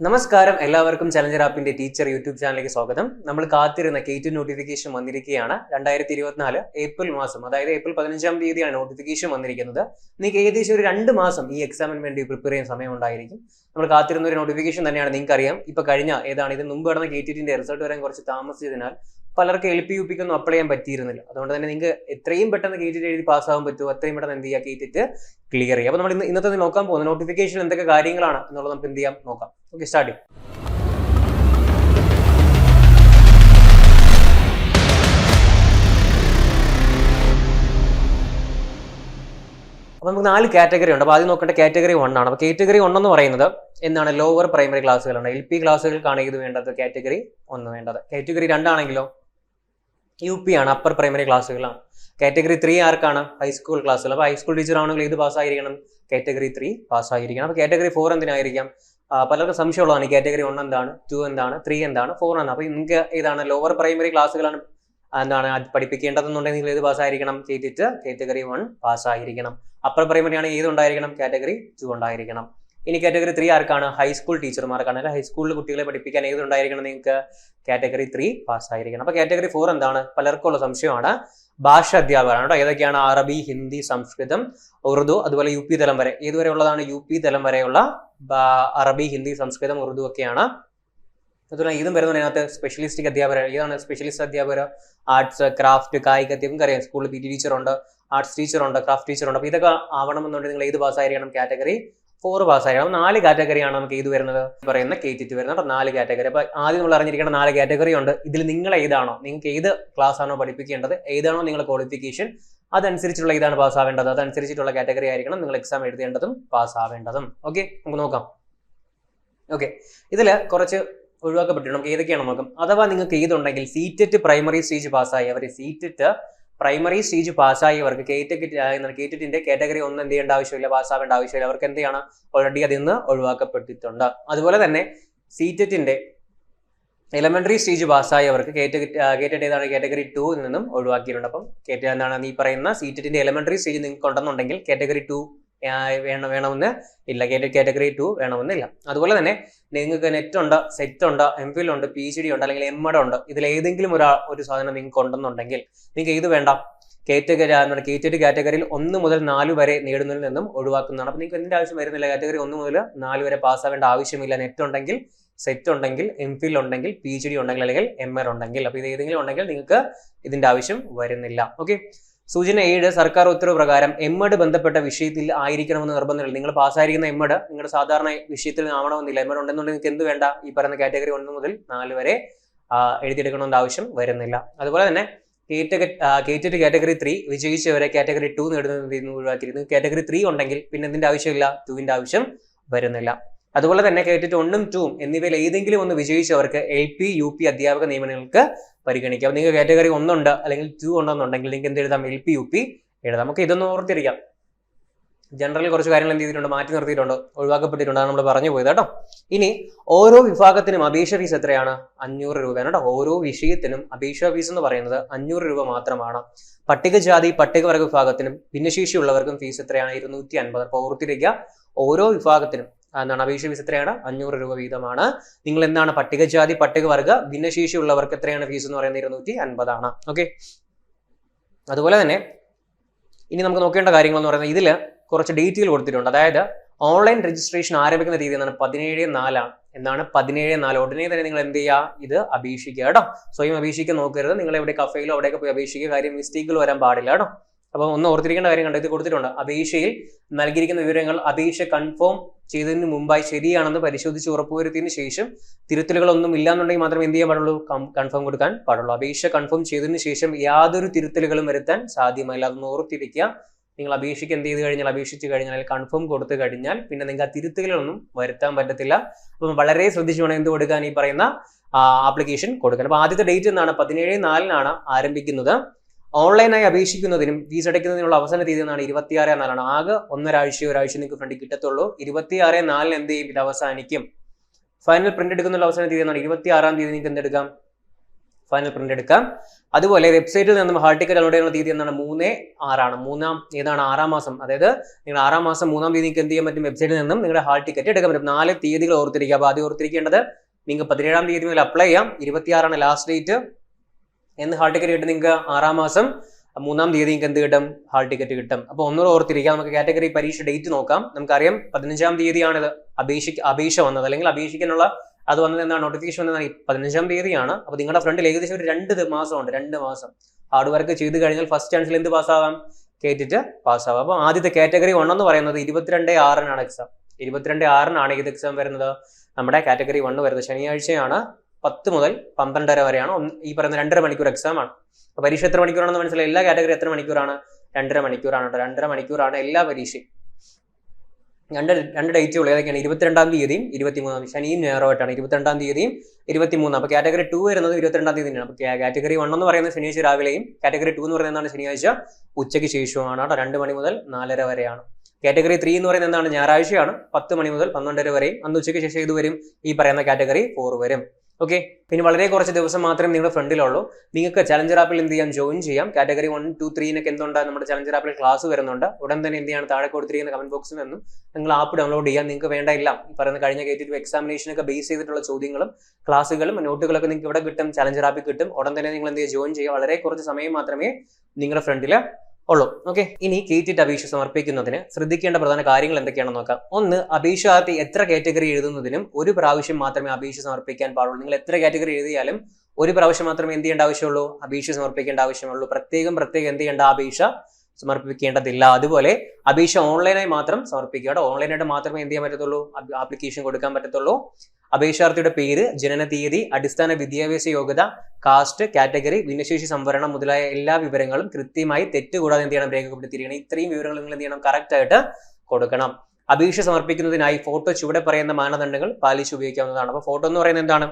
നമസ്കാരം. എല്ലാവർക്കും challenger ആപ്പിന്റെ teacher YouTube ചാനലിലേക്ക് സ്വാഗതം. നമ്മൾ കാത്തിരുന്ന കേറ്റ് നോട്ടിഫിക്കേഷൻ വന്നിരിക്കുകയാണ്. രണ്ടായിരത്തി ഇരുപത്തിനാല് ഏപ്രിൽ മാസം അതായത് ഏപ്രിൽ പതിനഞ്ചാം തീയതിയാണ് നോട്ടിഫിക്കേഷൻ വന്നിരിക്കുന്നത്. നിങ്ങൾക്ക് ഏകദേശം ഒരു രണ്ട് മാസം ഈ എക്സാമിന് വേണ്ടി പ്രിപ്പയർ ചെയ്യാൻ സമയം ഉണ്ടായിരിക്കും നമ്മൾ കാത്തിരുന്ന ഒരു നോട്ടിഫിക്കേഷൻ തന്നെയാണ് നിങ്ങൾക്ക് അറിയാം ഇപ്പൊ കഴിഞ്ഞ ഏതാണ് ഇത് മുമ്പ് നടന്ന കേറ്റിന്റെ റിസൾട്ട് വരാൻ കുറച്ച് താമസിച്ചതിനാൽ പലർക്കും എൽ പി യു പിക്കൊന്നും അപ്ലൈ ചെയ്യാൻ പറ്റിയിരുന്നില്ല. അതുകൊണ്ട് തന്നെ നിങ്ങൾക്ക് എത്രയും പെട്ടെന്ന് കേറ്റിട്ട് എഴുതി പാസ്സാകാൻ പറ്റുമോ അത്രയും പെട്ടെന്ന് എന്ത് ചെയ്യുക കേറ്റിട്ട് ക്ലിയർ ചെയ്യുക. അപ്പോൾ നമ്മൾ ഇന്ന് ഇന്നത്തെ നോക്കാൻ പോകുന്നത് നോട്ടിഫിക്കേഷൻ എന്തൊക്കെ കാര്യങ്ങളാണ് എന്നുള്ളത് നമുക്ക് എന്ത് ചെയ്യാം നോക്കാം. ഓക്കെ സ്റ്റാർട്ട് ചെയ്യാം. അപ്പോൾ നമുക്ക് നാല് കാറ്റഗറി ഉണ്ട്. അപ്പോൾ ആദ്യം നോക്കേണ്ട കാറ്റഗറി വൺ ആണ്. അപ്പോൾ കാറ്റഗറി വൺ എന്ന് പറയുന്നത് എന്താണ്? ലോവർ പ്രൈമറി ക്ലാസ്സുകളാണ് എൽ പി ക്ലാസ്സുകൾക്കാണ് ഇത് വേണ്ടത് കാറ്റഗറി ഒന്ന് വേണ്ടത്. കാറ്റഗറി രണ്ടാണെങ്കിലോ യു പി ആണ് അപ്പർ പ്രൈമറി ക്ലാസ്സുകളാണ് കാറ്റഗറി ത്രീ ആർക്കാണ്? ഹൈസ്കൂൾ ക്ലാസ്സുകൾ അപ്പോൾ ഹൈസ്കൂൾ ടീച്ചർ ആണെങ്കിൽ ഇത് പാസ്സായിരിക്കണം കാറ്റഗറി ത്രീ പാസ്സായിരിക്കണം അപ്പോൾ കാറ്റഗറി ഫോർ എന്തിനായിരിക്കാം? പലർക്കും സംശയമുള്ളതാണ് കാറ്റഗറി വൺ എന്താണ് ടു എന്താണ് ത്രീ എന്താണ് ഫോർ എന്താണ്. അപ്പോൾ നിങ്ങൾക്ക് ഏതാണ്? ലോവർ പ്രൈമറി ക്ലാസ്സുകളാണ് എന്താണ് പഠിപ്പിക്കേണ്ടതെന്നുണ്ടെങ്കിൽ നിങ്ങൾ ഏത് പാസ്സായിരിക്കണം ചെയ്തിട്ട് കാറ്റഗറി വൺ പാസ്സായിരിക്കണം അപ്പർ പ്രൈമറി ആണ് ഏത് ഉണ്ടായിരിക്കണം കാറ്റഗറി ടു ഉണ്ടായിരിക്കണം ഇനി കാറ്റഗറി ത്രീ ആർക്കാണ്? ഹൈസ്കൂൾ ടീച്ചർമാർക്കാണ് അല്ലെങ്കിൽ ഹൈസ്കൂളിൽ കുട്ടികളെ പഠിപ്പിക്കാൻ ഏതുണ്ടായിരിക്കണം നിങ്ങൾക്ക്? കാറ്റഗറി ത്രീ പാസ്സായിരിക്കണം അപ്പോൾ കാറ്റഗറി ഫോർ എന്താണ്? പലർക്കും ഉള്ള സംശയമാണ്. ഭാഷ അധ്യാപകരാണ് കേട്ടോ. ഏതൊക്കെയാണ്? അറബി ഹിന്ദി സംസ്കൃതം ഉറുദു അതുപോലെ യു പി തലം വരെ. ഏതുവരെ ഉള്ളതാണ്? യു പി തലം വരെയുള്ള അറബി ഹിന്ദി സംസ്കൃതം ഉറുദു ഒക്കെയാണ്. അതുപോലെ ഇതും വരുന്നുണ്ട് അതിനകത്ത് സ്പെഷ്യലിസ്റ്റിക് അധ്യാപകർ. ഏതാണ് സ്പെഷ്യലിസ്റ്റ് അധ്യാപകർ? ആർട്സ് ക്രാഫ്റ്റ് കായിക അധ്യാപകം അറിയാം സ്കൂളിൽ പി ടി ടീച്ചറുണ്ട് ആർട്സ് ടീച്ചറുണ്ട് ക്രാഫ്റ്റ് ടീച്ചറുണ്ട് അപ്പോൾ ഇതൊക്കെ ആവണമെന്നുണ്ടെങ്കിൽ നിങ്ങൾ ഏത് പാസ്സായിരിക്കണം കാറ്റഗറി ഫോർ പാസ്സായിരിക്കണം നാല് കാറ്റഗറിയാണ് നമുക്ക് ഇത് വരുന്നത്. പറയുന്ന കേറ്റിറ്റ് വരുന്നത്. കേട്ടോ നാല് കാറ്റഗറി അപ്പോൾ ആദ്യം നമ്മൾ അറിഞ്ഞിരിക്കേണ്ട നാല് കാറ്റഗറി ഉണ്ട്. ഇതിൽ നിങ്ങൾ ഏതാണോ നിങ്ങൾക്ക് ഏത് ക്ലാസ് ആണോ പഠിപ്പിക്കേണ്ടത് ഏതാണോ നിങ്ങളുടെ ക്വാളിഫിക്കേഷൻ അതനുസരിച്ചുള്ള ഇതാണ് പാസ് ആവേണ്ടത്. അതനുസരിച്ചിട്ടുള്ള കാറ്റഗറി ആയിരിക്കണം നിങ്ങൾ എക്സാം എഴുതേണ്ടതും പാസ് ആവേണ്ടതും. ഓക്കെ നമുക്ക് നോക്കാം. ഓക്കെ ഇതിൽ കുറച്ച് ഒഴിവാക്കപ്പെട്ടിട്ടുണ്ട്. നമുക്ക് ഏതൊക്കെയാണ് നോക്കാം. അഥവാ നിങ്ങൾക്ക് ഏതുണ്ടെങ്കിൽ സീറ്ററ്റ് പ്രൈമറി സ്റ്റേജ് പാസ്സായവർ സീറ്ററ്റ് പ്രൈമറി സ്റ്റേജ് പാസ്സായവർക്ക് കേറ്ററ്റ് കേറ്ററ്റിന്റെ കാറ്റഗറി ഒന്നും എന്ത് ചെയ്യേണ്ട ആവശ്യമില്ല പാസ്സാവേണ്ട ആവശ്യമില്ല. അവർക്ക് എന്ത് ചെയ്യണം ഓൾറെഡി അതിൽ നിന്ന് ഒഴിവാക്കപ്പെട്ടിട്ടുണ്ട്. അതുപോലെ തന്നെ സീറ്ററ്റിന്റെ എലമെന്ററി സ്റ്റേജ് പാസ്സായവർക്ക് കേറ്റ് കേറ്ററ്റ് ഏതാണ്? കാറ്റഗറി ടു നിന്നും ഒഴിവാക്കിയിട്ടുണ്ട്. അപ്പം എന്താണ്? ഈ പറയുന്ന സീറ്ററ്റിന്റെ എലമെന്ററി സ്റ്റേജ് നിങ്ങൾക്ക് ഉണ്ടെന്നുണ്ടെങ്കിൽ കാറ്റഗറി ടു വേണം വേണമെന്ന് ഇല്ല. കാറ്റഗറി ടു വേണമെന്നില്ല അതുപോലെ തന്നെ നിങ്ങൾക്ക് നെറ്റ് ഉണ്ട് സെറ്റ് ഉണ്ട് എം ഫിൽ ഉണ്ട് പി എച്ച് ഡി ഉണ്ട് അല്ലെങ്കിൽ എം എഡ് ഉണ്ട് ഇതിൽ ഏതെങ്കിലും ഒരു ഒരു സാധനം നിങ്ങൾക്ക് ഉണ്ടെന്നുണ്ടെങ്കിൽ നിങ്ങൾക്ക് ഏത് വേണ്ട? കാറ്റഗറി എന്താണ് കേറ്റഗറി കാറ്റഗറിയിൽ ഒന്ന് മുതൽ നാല് വരെ നേടുന്നതിൽ നിന്നും ഒഴിവാക്കുന്നതാണ്. അപ്പോൾ നിങ്ങൾക്ക് എന്തിന്റെ ആവശ്യം വരുന്നില്ല? കാറ്റഗറി ഒന്ന് മുതൽ നാല് വരെ പാസ്സാവേണ്ട ആവശ്യമില്ല. നെറ്റ് ഉണ്ടെങ്കിൽ സെറ്റ് ഉണ്ടെങ്കിൽ എം ഫിൽ ഉണ്ടെങ്കിൽ പി എച്ച് ഡി ഉണ്ടെങ്കിൽ അല്ലെങ്കിൽ എം എഡ് ഉണ്ടെങ്കിൽ. അപ്പോൾ ഇത് ഏതെങ്കിലും ഉണ്ടെങ്കിൽ നിങ്ങൾക്ക് ഇതിന്റെ ആവശ്യം വരുന്നില്ല. ഓക്കെ സൂചന ഏഴ് സർക്കാർ ഉത്തരവ് പ്രകാരം എമ്മഡ് ബന്ധപ്പെട്ട വിഷയത്തിൽ ആയിരിക്കണമെന്ന് നിർബന്ധമില്ല. നിങ്ങൾ പാസ്സായിരിക്കുന്ന എമ്മഡ് നിങ്ങളുടെ സാധാരണ വിഷയത്തിൽ ആവണമെന്നില്ല. എമ്മഡ് ഉണ്ടെന്നുണ്ടെങ്കിൽ നിങ്ങൾക്ക് എന്ത് വേണ്ട? ഈ പറയുന്ന കാറ്റഗറി ഒന്ന് മുതൽ നാല് വരെ എഴുതിയെടുക്കണമെന്ന ആവശ്യം വരുന്നില്ല. അതുപോലെ തന്നെ കേറ്റഡ് കാറ്റഗറി ത്രീ വിജയിച്ചവരെ കാറ്റഗറി ടു നേടുന്നതിൽ ഒഴിവാക്കിയിരുന്നു കാറ്റഗറി ത്രീ ഉണ്ടെങ്കിൽ പിന്നെ എന്തിന്റെ ആവശ്യമില്ല. ടുവിന്റെ ആവശ്യം വരുന്നില്ല. അതുപോലെ തന്നെ കേട്ടിട്ട് ഒന്നും ടൂം എന്നിവയിൽ ഏതെങ്കിലും ഒന്ന് വിജയിച്ചവർക്ക് എൽ പി യു പി അധ്യാപക നിയമനങ്ങൾക്ക് പരിഗണിക്കാം. നിങ്ങൾക്ക് കാറ്റഗറി ഒന്നുണ്ട് അല്ലെങ്കിൽ ടു ഉണ്ടെന്നുണ്ടെങ്കിൽ നിങ്ങൾക്ക് എന്ത് എഴുതാം? എൽ പി യു പി എഴുതാം. നമുക്ക് ഇതൊന്ന് ഓർത്തിരിക്കാം. ജനറലി കുറച്ച് കാര്യങ്ങൾ എന്ത് ചെയ്തിട്ടുണ്ട്? മാറ്റി നിർത്തിയിട്ടുണ്ട്. ഒഴിവാക്കപ്പെട്ടിട്ടുണ്ട്. നമ്മൾ പറഞ്ഞു പോയത് കേട്ടോ. ഇനി ഓരോ വിഭാഗത്തിനും അപേക്ഷ ഫീസ് എത്രയാണ്? അഞ്ഞൂറ് രൂപയാണ് കേട്ടോ. ഓരോ വിഷയത്തിനും അപേക്ഷ ഫീസ് എന്ന് പറയുന്നത് അഞ്ഞൂറ് രൂപ മാത്രമാണ്. പട്ടികജാതി പട്ടികവർഗ വിഭാഗത്തിനും ഭിന്നശേഷിയുള്ളവർക്കും ഫീസ് എത്രയാണ്? ഇരുന്നൂറ്റി അൻപത്. അപ്പോൾ ഓർത്തിരിക്കുക. ഓരോ വിഭാഗത്തിനും എന്താണ് അപേക്ഷ ഫീസ് എത്രയാണ്? അഞ്ഞൂറ് രൂപ വീതമാണ്. നിങ്ങൾ എന്താണ്? പട്ടികജാതി പട്ടികവർഗ ഭിന്നശേഷിയുള്ളവർക്ക് എത്രയാണ് ഫീസ് എന്ന് പറയുന്നത്? ഇരുന്നൂറ്റി അൻപതാണ് ഓക്കെ അതുപോലെ തന്നെ ഇനി നമുക്ക് നോക്കേണ്ട കാര്യങ്ങൾ എന്ന് പറയുന്നത് ഇതിൽ കുറച്ച് ഡേറ്റുകൾ കൊടുത്തിട്ടുണ്ട്. അതായത് ഓൺലൈൻ രജിസ്ട്രേഷൻ ആരംഭിക്കുന്ന തീയതി എന്നാണ് പതിനേഴ് നാലാണ് എന്നാണ് പതിനേഴ് നാല്. ഉടനെ തന്നെ നിങ്ങൾ എന്ത് ചെയ്യുക? ഇത് അപേക്ഷിക്കുക കേട്ടോ. സ്വയം അപേക്ഷിക്കാൻ നോക്കരുത്. നിങ്ങൾ എവിടെ കഫയിലോ അവിടെയൊക്കെ പോയി അപേക്ഷിക്കുക. കാര്യം മിസ്റ്റേക്കുകൾ വരാൻ പാടില്ല കേട്ടോ. അപ്പോൾ ഒന്ന് ഓർത്തിരിക്കേണ്ട കാര്യം കണ്ടെത്തി കൊടുത്തിട്ടുണ്ട്. അപേക്ഷയിൽ നൽകിയിരിക്കുന്ന വിവരങ്ങൾ അപേക്ഷ കൺഫേം ചെയ്തതിന് മുമ്പായി ശരിയാണെന്ന് പരിശോധിച്ച് ഉറപ്പുവരുത്തിയതിനു ശേഷം തിരുത്തലുകളൊന്നും ഇല്ലാന്നുണ്ടെങ്കിൽ മാത്രമേ എന്ത് ചെയ്യാൻ പാടുള്ളൂ? കൺഫേം കൊടുക്കാൻ പാടുള്ളൂ. അപേക്ഷ കൺഫേം ചെയ്തതിന് ശേഷം യാതൊരു തിരുത്തലുകളും വരുത്താൻ സാധ്യമല്ല. അതൊന്ന് ഓർത്തിരിക്കുക. നിങ്ങൾ അപേക്ഷയ്ക്ക് എന്ത് ചെയ്ത് കഴിഞ്ഞാൽ അപേക്ഷിച്ച് കഴിഞ്ഞാൽ കൺഫേം കൊടുത്തു കഴിഞ്ഞാൽ പിന്നെ നിങ്ങൾക്ക് ആ തിരുത്തലുകളൊന്നും വരുത്താൻ പറ്റത്തില്ല. അപ്പം വളരെ ശ്രദ്ധിച്ചു വേണം എന്ത് കൊടുക്കാൻ ഈ പറയുന്ന ആപ്ലിക്കേഷൻ കൊടുക്കാൻ. അപ്പോൾ ആദ്യത്തെ ഡേറ്റ് എന്നാണ് പതിനേഴ് നാലിനാണ് ആരംഭിക്കുന്നത്. ഓൺലൈനായി അപേക്ഷിക്കുന്നതിനും ഫീസ് അടയ്ക്കുന്നതിനുള്ള അവസാന തീയതി എന്നാണ് ഇരുപത്തിയാറ് നാലാണ് ആകെ ഒന്നൊരാഴ്ച ഒരാഴ്ച നിങ്ങൾക്ക് ഫ്രണ്ട് കിട്ടത്തുള്ളൂ. ഇരുപത്തിയാറ് നാലിന് എന്ത് ചെയ്യും? ഇത് അവസാനിക്കും. ഫൈനൽ പ്രിന്റ് എടുക്കുന്ന അവസാന തീയതി എന്നാണ് ഇരുപത്തി ആറാം തീയതി നിങ്ങൾക്ക് എന്തെടുക്കാം ഫൈനൽ പ്രിന്റ് എടുക്കാം. അതുപോലെ വെബ്സൈറ്റിൽ നിന്നും ഹാർഡ് ടിക്കറ്റ് ഡൗൺലോഡ് ചെയ്യുന്ന തീയതി എന്നാണ് മൂന്ന് ആറാണ്. മൂന്നാം ഏതാണ്? ആറാം മാസം. അതായത് നിങ്ങൾ ആറാം മാസം മൂന്നാം തീയതി നിങ്ങൾക്ക് എന്ത് ചെയ്യാൻ പറ്റും? വെബ്സൈറ്റിൽ നിന്നും നിങ്ങളുടെ ഹാൾ ടിക്കറ്റ് എടുക്കാൻ പറ്റും. നാല് തീയതികൾ ഓർത്തിരിക്കുക. അപ്പോൾ ആദ്യം ഓർത്തിരിക്കേണ്ടത് നിങ്ങൾക്ക് പതിനേഴാം തീയതി മുതൽ അപ്ലൈ ചെയ്യാം. ഇരുപത്തിയാറാണ് ലാസ്റ്റ് ഡേറ്റ് എന്ന് ഹാൾ ടിക്കറ്റ് കിട്ടും നിങ്ങൾക്ക് ആറാം മാസം മൂന്നാം തീയതി നിങ്ങൾക്ക് എന്ത് കിട്ടും? ഹാൾ ടിക്കറ്റ് കിട്ടും. അപ്പോൾ ഒന്നുകൂടെ ഓർത്തിരിക്കുക നമുക്ക് കാറ്റഗറി പരീക്ഷ ഡേറ്റ് നോക്കാം. നമുക്കറിയാം പതിനഞ്ചാം തീയതിയാണിത് അപേക്ഷ അപേക്ഷ വന്നത്. അല്ലെങ്കിൽ അപേക്ഷിക്കാനുള്ള അത് വന്നത് എന്താണ്? നോട്ടിഫിക്കേഷൻ വന്നത് പതിനഞ്ചാം തീയതിയാണ്. അപ്പോൾ നിങ്ങളുടെ ഫ്രണ്ടിൽ ഏകദേശം ഒരു രണ്ട് മാസം മാസമുണ്ട്. രണ്ട് മാസം. ഹാർഡ് വർക്ക് ചെയ്ത് കഴിഞ്ഞാൽ ഫസ്റ്റ് ചാൻസിൽ എന്ത് പാസ്സാവാം? കേട്ടിട്ട് പാസ്സാവാം. അപ്പോൾ ആദ്യത്തെ കാറ്റഗറി വൺ എന്ന് പറയുന്നത് ഇരുപത്തിരണ്ട് ആറിനാണ് എക്സാം ഇരുപത്തിരണ്ട് ആറിനാണ് ഏത് എക്സാം വരുന്നത്? നമ്മുടെ കാറ്റഗറി വൺ വരുന്നത് ശനിയാഴ്ചയാണ്. പത്ത് മുതൽ പന്ത്രണ്ടര വരെയാണ്. ഈ പറയുന്ന രണ്ടര മണിക്കൂർ എക്സാം ആണ്. പരീക്ഷ എത്ര മണിക്കൂറാണെന്ന് മനസ്സിലായി? എല്ലാ കാറ്റഗറി എത്ര മണിക്കൂറാണ്? രണ്ടര മണിക്കൂറാണ് കേട്ടോ. രണ്ടര മണിക്കൂറാണ് എല്ലാ പരീക്ഷയും. രണ്ട് രണ്ട് ഡേറ്റുകൾ ഏതൊക്കെയാണ്? ഇരുപത്തിരണ്ടാം തീയതിയും ഇരുപത്തിമൂന്നാം ശനിയും ഞായറുമായിട്ടാണ്. ഇരുപത്തിരണ്ടാം തീയതിയും ഇരുപത്തിമൂന്ന്. അപ്പോൾ കാറ്റഗറി ടു വരുന്നത് ഇരുപത്തിരണ്ടാം തന്നെയാണ്. അപ്പോൾ കാറ്റഗറി വൺ എന്ന് പറയുന്നത് ശനിയാഴ്ച രാവിലെയും കാറ്റഗറി ടു എന്ന് പറയുന്നത് എന്താണ്? ശനിയാഴ്ച ഉച്ചയ്ക്ക് ശേഷവുമാണ് കേട്ടോ. രണ്ട് മണി മുതൽ നാലര വരെയാണ്. കാറ്റഗറി ത്രീ എന്ന് പറയുന്നത് എന്താണ്? ഞായറാഴ്ചയാണ്. പത്ത് മണി മുതൽ പന്ത്രണ്ടര വരെയും അന്ന് ഉച്ചയ്ക്ക് ശേഷം ഇത് വരും. ഈ പറയുന്ന കാറ്റഗറി ഫോർ വരും. ഓക്കെ പിന്നെ വളരെ കുറച്ച് ദിവസം മാത്രമേ നിങ്ങളുടെ ഫ്രണ്ടിലുള്ളൂ. നിങ്ങൾക്ക് ചലഞ്ചർ ആപ്പിൽ എന്ത് ചെയ്യാം? ജോയിൻ ചെയ്യാം. കാറ്റഗറി വൺ ടു ത്രീനൊക്കെ എന്തുണ്ട് നമ്മുടെ ചലഞ്ചർ ആപ്പിൽ ക്ലാസ് വരുന്നുണ്ട്. ഉടൻ തന്നെ എന്ത് താഴെ കൊടുത്തിരിക്കുന്ന കമന്റ് ബോക്സിൽ നിന്നും നിങ്ങൾ ആപ്പ് ഡൗൺലോഡ് ചെയ്യാം. നിങ്ങൾക്ക് വേണ്ട എല്ലാം. പറയുന്ന കഴിഞ്ഞ എക്സാമിനേഷൻ എക്സാമിനേഷനൊക്കെ ബേസ് ചെയ്തിട്ടുള്ള ചോദ്യങ്ങളും ക്ലാസ്സുകളും നോട്ടുകളൊക്കെ നിങ്ങൾക്ക് ഇവിടെ കിട്ടും. ചലഞ്ചർ ആപ്പിൽ കിട്ടും. ഉടൻ തന്നെ നിങ്ങൾ എന്ത് ചെയ്യുക? ജോയിൻ ചെയ്യുക. വളരെ കുറച്ച് സമയം മാത്രമേ നിങ്ങളുടെ ഫ്രണ്ടിൽ ഉള്ളൂ. ഓക്കെ ഇനി കേറ്റിട്ട് അപേക്ഷ സമർപ്പിക്കുന്നതിന് ശ്രദ്ധിക്കേണ്ട പ്രധാന കാര്യങ്ങൾ എന്തൊക്കെയാണെന്ന് നോക്കാം. ഒന്ന് അപേക്ഷാർത്ഥി എത്ര കാറ്റഗറി എഴുതുന്നതിനും ഒരു പ്രാവശ്യം മാത്രമേ അപേക്ഷ സമർപ്പിക്കാൻ പാടുള്ളൂ. നിങ്ങൾ എത്ര കാറ്റഗറി എഴുതിയാലും ഒരു പ്രാവശ്യം മാത്രമേ എന്ത് ചെയ്യേണ്ട ആവശ്യമുള്ളൂ? അപേക്ഷ സമർപ്പിക്കേണ്ട ആവശ്യമുള്ളൂ. പ്രത്യേകം പ്രത്യേകം എന്ത് ചെയ്യേണ്ട? അപേക്ഷ സമർപ്പിക്കേണ്ടതില്ല. അതുപോലെ അപേക്ഷ ഓൺലൈനായി മാത്രം സമർപ്പിക്കുക ഓൺലൈനായിട്ട് മാത്രമേ എന്ത് ചെയ്യാൻ പറ്റത്തുള്ളൂ? ആപ്ലിക്കേഷൻ കൊടുക്കാൻ പറ്റത്തുള്ളൂ. അപേക്ഷാർത്ഥിയുടെ പേര് ജനന തീയതി അടിസ്ഥാന വിദ്യാഭ്യാസ യോഗ്യത കാസ്റ്റ് കാറ്റഗറി ഭിന്നശേഷി സംവരണം മുതലായ എല്ലാ വിവരങ്ങളും കൃത്യമായി തെറ്റുകൂടാതെ എന്ത് ചെയ്യണം രേഖപ്പെടുത്തിയിരിക്കണം. ഇത്രയും വിവരങ്ങൾ നിങ്ങൾ എന്ത് ചെയ്യണം കറക്റ്റ് ആയിട്ട് കൊടുക്കണം. അപേക്ഷ സമർപ്പിക്കുന്നതിനായി ഫോട്ടോ ചുവടെ പറയുന്ന മാനദണ്ഡങ്ങൾ പാലിച്ച് ഉപയോഗിക്കാവുന്നതാണ്. അപ്പോൾ ഫോട്ടോ എന്ന് പറയുന്നത് എന്താണ്?